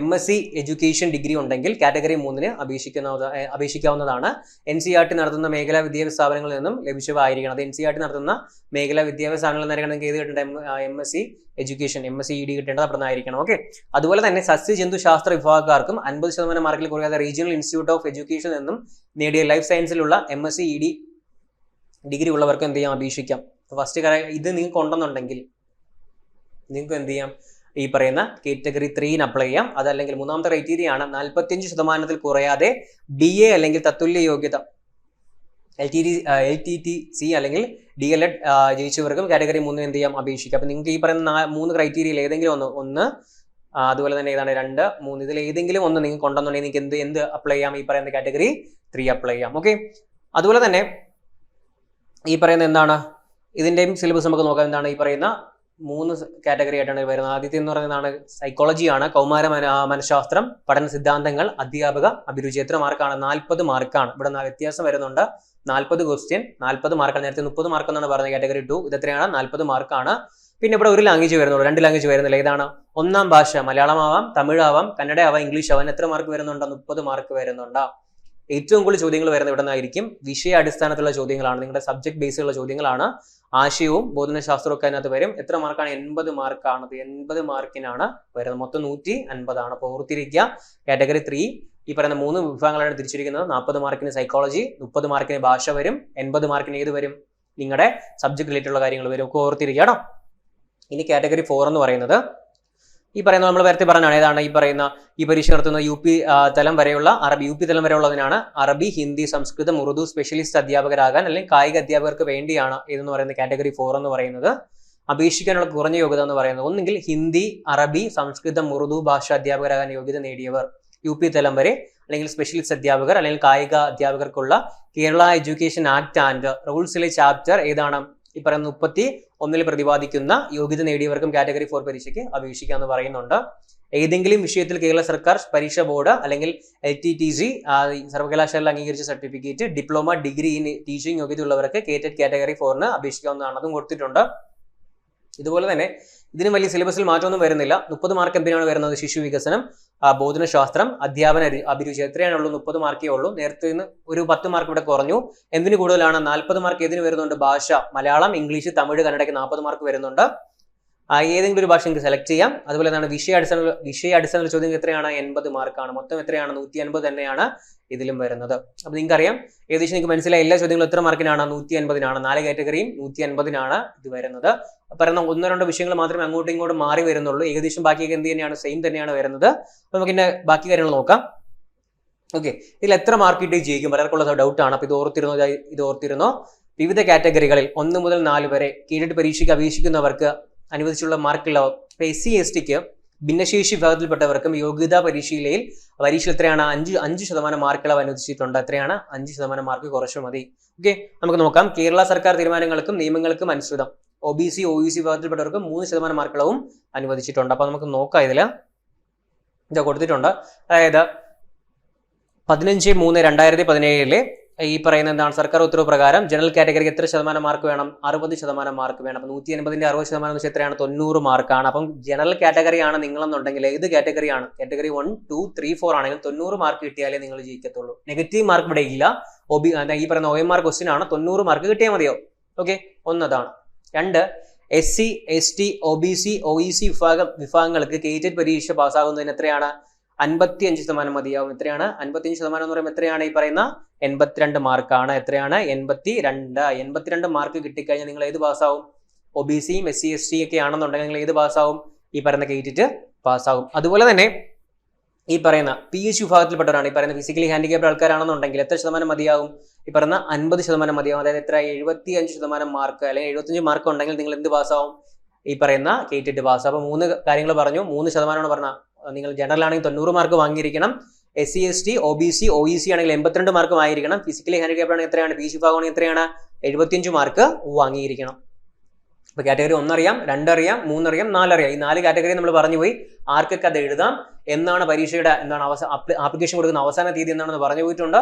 M S C education degree ഉണ്ടെങ്കിൽ കാറ്റഗറി മൂന്നിന് അപേക്ഷിക്കുന്ന അപേക്ഷിക്കാവുന്നതാണ്. എൻ സി ആർ ടി നടത്തുന്ന മേഖലാ വിദ്യാഭ്യാസ സ്ഥാപനങ്ങളിൽ നിന്നും ലഭിച്ചവായിരിക്കണം അത് എൻ സി ആർ ടി നടത്തുന്ന മേഖലാ വിദ്യാഭ്യാസ സ്ഥാപനങ്ങളിൽ നിന്നറിയണമെങ്കിൽ ഏത് കിട്ടേണ്ട? M S C education M S C E D കിട്ടേണ്ടത് അവിടെ നിന്നായിരിക്കണം ഓക്കെ? അതുപോലെ തന്നെ സസ്യ ജന്തു ശാസ്ത്ര വിഭാഗക്കാർക്കും അൻപത് ശതമാനം മാർക്കിൽ കുറയാതെ റീജിയണൽ ഇൻസ്റ്റിറ്റ്യൂട്ട് ഓഫ് എഡ്യൂക്കേഷൻ എന്നും നേടിയ life സയൻസിലുള്ള M S C E D degree ഉള്ളവർക്ക് എന്ത് ചെയ്യാം? അപേക്ഷിക്കാം. ഫസ്റ്റ് കാര്യം ഇത് നിങ്ങൾക്ക് ഉണ്ടെന്നുണ്ടെങ്കിൽ നിങ്ങൾക്ക് എന്ത് ചെയ്യാം? ഈ പറയുന്ന കാറ്റഗറി ത്രീന് അപ്ലൈ ചെയ്യാം. അതല്ലെങ്കിൽ മൂന്നാമത്തെ ക്രൈറ്റീരിയ ആണ് നാൽപ്പത്തിയഞ്ച് ശതമാനത്തിൽ കുറയാതെ ബി എ അല്ലെങ്കിൽ തത്തുല്യ യോഗ്യത L T D L T T C അല്ലെങ്കിൽ ഡി എൽ എഡ് ജയിച്ചവർക്കും കാറ്റഗറി മൂന്ന് എന്ത് ചെയ്യാം? അപേക്ഷിക്കാം. അപ്പം നിങ്ങൾക്ക് ഈ പറയുന്ന മൂന്ന് ക്രൈറ്റീരിയയിൽ ഏതെങ്കിലും ഒന്ന് ഒന്ന് അതുപോലെ തന്നെ ഏതാണ്? രണ്ട് മൂന്ന്. ഇതിൽ ഏതെങ്കിലും ഒന്ന് നിങ്ങൾക്ക് കൊണ്ടുവന്നുണ്ടെങ്കിൽ നിങ്ങൾക്ക് എന്ത് എന്ത് അപ്ലൈ ചെയ്യാം? ഈ പറയുന്ന കാറ്റഗറി ത്രീ അപ്ലൈ ചെയ്യാം. ഓക്കെ അതുപോലെ തന്നെ ഈ പറയുന്ന എന്താണ്? ഇതിന്റെയും സിലബസ് നമുക്ക് നോക്കാം. എന്താണ് ഈ പറയുന്ന മൂന്ന് കാറ്റഗറി ആയിട്ടാണ് വരുന്നത്. ആദ്യത്തെ എന്ന് പറയുന്നതാണ് സൈക്കോളജിയാണ് കൗമാര മന- മനഃശാസ്ത്രം പഠന സിദ്ധാന്തങ്ങൾ അധ്യാപക അഭിരുചി എത്ര മാർക്കാണ്. നാൽപ്പത് മാർക്കാണ്. ഇവിടെ വ്യത്യാസം വരുന്നുണ്ട്. നാൽപ്പത് ക്വസ്റ്റ്യൻ നാൽപ്പത് മാർക്കാണ്. നേരത്തെ മുപ്പത് മാർക്ക് എന്നാണ് പറഞ്ഞത്. കാറ്റഗറി ടു ഇത് എത്രയാണ്? നാൽപ്പത് മാർക്കാണ്. പിന്നെ ഇവിടെ ഒരു ലാംഗ്വേജ് വരുന്നുള്ളൂ. രണ്ട് ലാംഗ്വേജ് വരുന്നില്ല. ഇതാണ് ഒന്നാം ഭാഷ മലയാളമാവാം തമിഴാവാം കന്നഡ ആവാം ഇംഗ്ലീഷ് ആവാം എത്ര മാർക്ക് വരുന്നുണ്ട്? മുപ്പത് മാർക്ക് വരുന്നുണ്ട്. ഏറ്റവും കൂടുതൽ ചോദ്യങ്ങൾ വരുന്ന ഇവിടെ നിന്നായിരിക്കും. വിഷയ അടിസ്ഥാനത്തിലുള്ള ചോദ്യങ്ങളാണ്. നിങ്ങളുടെ സബ്ജക്ട് ഉള്ള ചോദ്യങ്ങളാണ്. ആശയവും ബോധനശാസ്ത്രവും ഒക്കെ അതിനകത്ത് വരും. എത്ര മാർക്കാണ്? എൺപത് മാർക്കാണ്. എൺപത് മാർക്കിനാണ് വരുന്നത്. മൊത്തം നൂറ്റി അൻപതാണ് അപ്പോൾ ഓർത്തിരിക്കുക. കാറ്റഗറി ത്രീ ഈ പറയുന്ന മൂന്ന് വിഭാഗങ്ങളാണ് തിരിച്ചിരിക്കുന്നത്. നാൽപ്പത് മാർക്കിന് സൈക്കോളജി മുപ്പത് മാർക്കിന് ഭാഷ വരും. എൺപത് മാർക്കിന് ഏത് വരും? നിങ്ങളുടെ സബ്ജക്ട് റിലേറ്റഡ് ഉള്ള കാര്യങ്ങൾ വരും. ഒക്കെ ഓർത്തിരിക്കുക ഇനി കാറ്റഗറി ഫോർ എന്ന് പറയുന്നത് ഈ പറയുന്ന നമ്മൾ നേരത്തെ പറഞ്ഞാണ് ഏതാണ് ഈ പറയുന്ന ഈ പരീക്ഷ നടത്തുന്ന യു പി തലം വരെയുള്ള അറബി യു പി തലം വരെയുള്ളതിനാണ് അറബി ഹിന്ദി സംസ്കൃതം ഉറുദു സ്പെഷ്യലിസ്റ്റ് അധ്യാപകരാകാൻ അല്ലെങ്കിൽ കായിക അധ്യാപകർക്ക് വേണ്ടിയാണ് ഇതെന്ന് പറയുന്ന കാറ്റഗറി ഫോർ എന്ന് പറയുന്നത്. അപേക്ഷിക്കാനുള്ള കുറഞ്ഞ യോഗ്യത എന്ന് പറയുന്നത് ഒന്നുകിൽ ഹിന്ദി അറബി സംസ്കൃതം ഉറുദു ഭാഷ അധ്യാപകരാകാൻ യോഗ്യത നേടിയവർ യു പി തലം വരെ അല്ലെങ്കിൽ സ്പെഷ്യലിസ്റ്റ് അധ്യാപകർ അല്ലെങ്കിൽ കായിക അധ്യാപകർക്കുള്ള കേരള എഡ്യൂക്കേഷൻ ആക്ട് ആൻഡ് റൂൾസിലെ ചാപ്റ്റർ ഏതാണ്? ഈ പറയുന്ന മുപ്പത്തി ഒന്നിൽ പ്രതിപാദിക്കുന്ന യോഗ്യത നേടിയവർക്കും കാറ്റഗറി ഫോർ പരീക്ഷയ്ക്ക് അപേക്ഷിക്കാമെന്ന് പറയുന്നുണ്ട്. ഏതെങ്കിലും വിഷയത്തിൽ കേരള സർക്കാർ പരീക്ഷ ബോർഡ് അല്ലെങ്കിൽ എൽ ടി ടി സി സർവകലാശാല അംഗീകരിച്ച certificate diploma degree in teaching യോഗ്യത ഉള്ളവർക്ക് കേറ്റഡ് കാറ്റഗറി ഫോറിന് അപേക്ഷിക്കാവുന്നതാണ് അതും കൊടുത്തിട്ടുണ്ട്. ഇതുപോലെ തന്നെ ഇതിന് വലിയ സിലബസിൽ മാറ്റമൊന്നും വരുന്നില്ല. മുപ്പത് മാർക്ക് എന്തിനാണ് വരുന്നത് ശിശു വികസനം. ബോധനശാസ്ത്രം അധ്യാപന അഭിരുചി എത്രയാണ് ഉള്ളൂ? മുപ്പത് മാർക്കേ ഉള്ളൂ. നേരത്തെ നിന്ന് ഒരു പത്ത് മാർക്ക് ഇവിടെ കുറഞ്ഞു. എന്തിന് കൂടുതലാണ്? നാൽപ്പത് മാർക്ക് ഏതിന് വരുന്നുണ്ട്? ഭാഷ മലയാളം ഇംഗ്ലീഷ് തമിഴ് കന്നഡയ്ക്ക് നാൽപ്പത് മാർക്ക് വരുന്നുണ്ട്. ഏതെങ്കിലും ഒരു ഭാഷ നിങ്ങൾക്ക് സെലക്ട് ചെയ്യാം. അതുപോലെ തന്നെ വിഷയ അടിസ്ഥാന വിഷയ അടിസ്ഥാന ചോദ്യം എത്രയാണ്? എൺപത് മാർക്കാണ് മൊത്തം എത്രയാണ്? നൂറ്റി അൻപത് തന്നെയാണ് ഇതിലും വരുന്നത്. അപ്പൊ നിങ്ങൾക്ക് അറിയാം ഏകദേശം നിങ്ങൾക്ക് മനസ്സിലായ എല്ലാ ചോദ്യങ്ങളും എത്ര മാർക്കിനാണ് നൂറ്റി അൻപതിനാണ് നാല് കാറ്റഗറിയും നൂറ്റി അൻപതിനാണ് ഇത് വരുന്നത്. പറയുന്ന ഒന്നോ രണ്ടോ വിഷയങ്ങൾ മാത്രമേ അങ്ങോട്ടും ഇങ്ങോട്ടും മാറി വരുന്നുള്ളൂ. ഏകദേശം ബാക്കിയൊക്കെ എന്ത് തന്നെയാണ്? സെയിം തന്നെയാണ് വരുന്നത്. അപ്പൊ നമുക്ക് ഇന്നെ ബാക്കി കാര്യങ്ങൾ നോക്കാം. ഓക്കെ ഇതിൽ എത്ര മാർക്ക് കിട്ടി ജയിക്കും? പലർക്കുള്ള ഡൗട്ടാണ് അപ്പൊ ഇത് ഓർത്തിരുന്നോ? ഇത് ഓർത്തിരുന്നോ? വിവിധ കാറ്റഗറികളിൽ ഒന്ന് മുതൽ നാല് വരെ കീഴട്ട് പരീക്ഷയ്ക്ക് അപേക്ഷിക്കുന്നവർക്ക് അനുവദിച്ചുള്ള മാർക്കുള്ള എസ് സി എസ് ടിക്ക് ഭിന്നശേഷി വിഭാഗത്തിൽപ്പെട്ടവർക്കും യോഗ്യതാ പരീക്ഷയിലയിൽ പരീക്ഷയിൽ എത്രയാണ്? അഞ്ച് അഞ്ച് ശതമാനം മാർക്കുകൾ അനുവദിച്ചിട്ടുണ്ട്. എത്രയാണ്? അഞ്ച് ശതമാനം മാർക്ക് കുറച്ചു മതി. ഓക്കെ? നമുക്ക് നോക്കാം. കേരള സർക്കാർ തീരുമാനങ്ങൾക്കും നിയമങ്ങൾക്കും അനുസൃതം. O B C O E C വിഭാഗത്തിൽപ്പെട്ടവർക്ക് മൂന്ന് ശതമാനം മാർക്കുകളവും അനുവദിച്ചിട്ടുണ്ട്. അപ്പൊ നമുക്ക് നോക്കാം ഇതിൽ. ഇത് കൊടുത്തിട്ടുണ്ട്. അതായത് പതിനഞ്ച് മൂന്ന് രണ്ടായിരത്തി പതിനേഴിലെ ഈ പറയുന്ന എന്താണ്? സർക്കാർ ഉത്തരവ് പ്രകാരം ജനറൽ കാറ്റഗറിക്ക് എത്ര ശതമാനം മാർക്ക് വേണം? അറുപത് ശതമാനം മാർക്ക് വേണം. അപ്പം നൂറ്റി എൺപതിന്റെ അറുപത് ശതമാനം എന്ന് വെച്ചാൽ എത്രയാണ്? തൊണ്ണൂറ് മാർക്കാണ് അപ്പം ജനറൽ കാറ്റഗറി ആണ് നിങ്ങളെന്നുണ്ടെങ്കിൽ ഏത് കാറ്റഗറി ആണ്? Category one two three four ആണെങ്കിൽ തൊണ്ണൂറ് മാർക്ക് കിട്ടിയാലേ നിങ്ങൾ ജയിക്കത്തുള്ളൂ. നെഗറ്റീവ് മാർക്ക് ഇവിടെ ഇല്ല. ഒബി ഈ പറയുന്ന ഒ എം ആർ ക്വസ്റ്റ്യൻ ആണ്. തൊണ്ണൂറ് മാർക്ക് കിട്ടിയാൽ മതിയോ? ഓക്കെ ഒന്നതാണ്. രണ്ട് S C S T O B C O E C വിഭാഗം വിഭാഗങ്ങൾക്ക് കേറ്റഡ് പരീക്ഷ പാസ്സാകുന്നതിന് എത്രയാണ്? അൻപത്തി അഞ്ച് ശതമാനം മതിയാവും. എത്രയാണ്? അൻപത്തി അഞ്ച് ശതമാനം എന്ന് പറയുമ്പോൾ എത്രയാണ് ഈ പറയുന്ന? എൺപത്തിരണ്ട് മാർക്കാണ്. എത്രയാണ്? എൺപത്തി രണ്ട് എൺപത്തിരണ്ട് മാർക്ക് കിട്ടിക്കഴിഞ്ഞാൽ നിങ്ങൾ ഏത് പാസ്സാവും? ഒ ബി സിയും എസ് സി എസ് ടി ഒക്കെ ആണെന്നുണ്ടെങ്കിൽ നിങ്ങൾ ഏത് പാസ്സാവും? ഈ പറയുന്ന കേറ്റിറ്റ് പാസ്സാവും. അതുപോലെ തന്നെ ഈ പറയുന്ന പി എച്ച് വിഭാഗത്തിൽപ്പെട്ടവരാണ് ഈ പറയുന്ന ഫിസിക്കലി ഹാൻഡിക്യാപ്ഡ് ആൾക്കാരാണെന്നുണ്ടെങ്കിൽ എത്ര ശതമാനം മതിയാവും? ഈ പറയുന്ന അൻപത് ശതമാനം മതിയാവും. അതായത് എത്ര? എഴുപത്തി അഞ്ച് ശതമാനം മാർക്ക് അല്ലെങ്കിൽ എഴുപത്തഞ്ച് മാർക്ക് ഉണ്ടെങ്കിൽ നിങ്ങൾ എന്ത് പാസ്സാവും? ഈ പറയുന്ന കേറ്റിട്ട് പാസ് അപ്പൊ മൂന്ന് കാര്യങ്ങൾ പറഞ്ഞു. മൂന്ന് ശതമാനമാണ് പറഞ്ഞ നിങ്ങൾ ജനറൽ ആണെങ്കിൽ തൊണ്ണൂറ് mark വാങ്ങിയിരിക്കണം. S C S T O B C O E C ആണെങ്കിൽ എൺപത്തിരണ്ട് മാർക്ക് വാങ്ങിയിരിക്കണം ഫിസിക്കലി ഹാൻഡിക്യാപ്ഡ് ആണെങ്കിൽ എത്രയാണ്? പി സി ഭാഗമാണെങ്കിൽ എത്രയാണ്? എഴുപത്തിയഞ്ച് മാർക്ക് വാങ്ങിയിരിക്കണം. ഇപ്പൊ കാറ്റഗറി ഒന്നറിയാം രണ്ടറിയാം മൂന്നറിയാം നാലറിയാം. ഈ നാല് കാറ്റഗറി നമ്മൾ പറഞ്ഞു പോയി. ആർക്കൊക്കെ അത് എഴുതാം? എന്നാണ് പരീക്ഷയുടെ എന്താണ് അവസാന ആപ്ലിക്കേഷൻ കൊടുക്കുന്ന അവസാന തീയതി എന്നാണെന്ന് പറഞ്ഞു പോയിട്ടുണ്ട്?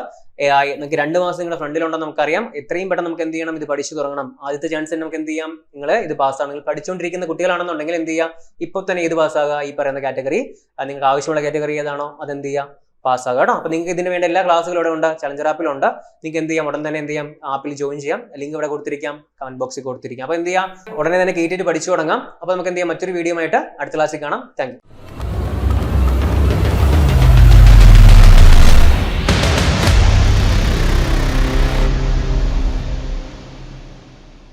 നിങ്ങൾക്ക് രണ്ട് മാസം നിങ്ങളുടെ ഫ്രണ്ടിലുണ്ടെന്ന് നമുക്കറിയാം. എത്രയും പെട്ടെന്ന് നമുക്ക് എന്ത് ചെയ്യണം? ഇത് പഠിച്ചു തുടങ്ങണം. ആദ്യത്തെ ചാൻസ് നമുക്ക് എന്ത് ചെയ്യാം? നിങ്ങൾ ഇത് പാസ്സാണ് നിങ്ങൾ പഠിച്ചുകൊണ്ടിരിക്കുന്ന കുട്ടികളാണെന്നുണ്ടെങ്കിൽ എന്ത് ചെയ്യുക ഇപ്പോൾ തന്നെ ഇത് പാസ്സാകുക ഈ പറയുന്ന കാറ്റഗറി നിങ്ങൾക്ക് ആവശ്യമുള്ള കാറ്റഗറി ഏതാണോ? അതെന്ത് ചെയ്യുക പാസ്സാകുക കേട്ടോ. അപ്പൊ നിങ്ങൾക്ക് ഇതിന് വേണ്ട എല്ലാ ക്ലാസ്സുകളും ഇവിടെ ഉണ്ട് ചലഞ്ചർ ആപ്പിലുണ്ട് നിങ്ങൾക്ക് എന്ത് ചെയ്യാം? ഉടൻ തന്നെ എന്ത് ചെയ്യാം? ആപ്പിൽ ജോയിൻ ചെയ്യാം. ലിങ്ക് ഇവിടെ കൊടുത്തിരിക്കാം. കമന്റ് ബോക്സിൽ കൊടുത്തിരിക്കാം. അപ്പൊ എന്ത് ചെയ്യാം? ഉടനെ തന്നെ കേട്ടിട്ട് പഠിച്ചു തുടങ്ങാം. അപ്പൊ നമുക്ക് എന്ത് ചെയ്യാം? മറ്റൊരു വീഡിയോ ആയിട്ട് അടുത്ത ക്ലാസ്സിൽ കാണാം. താങ്ക്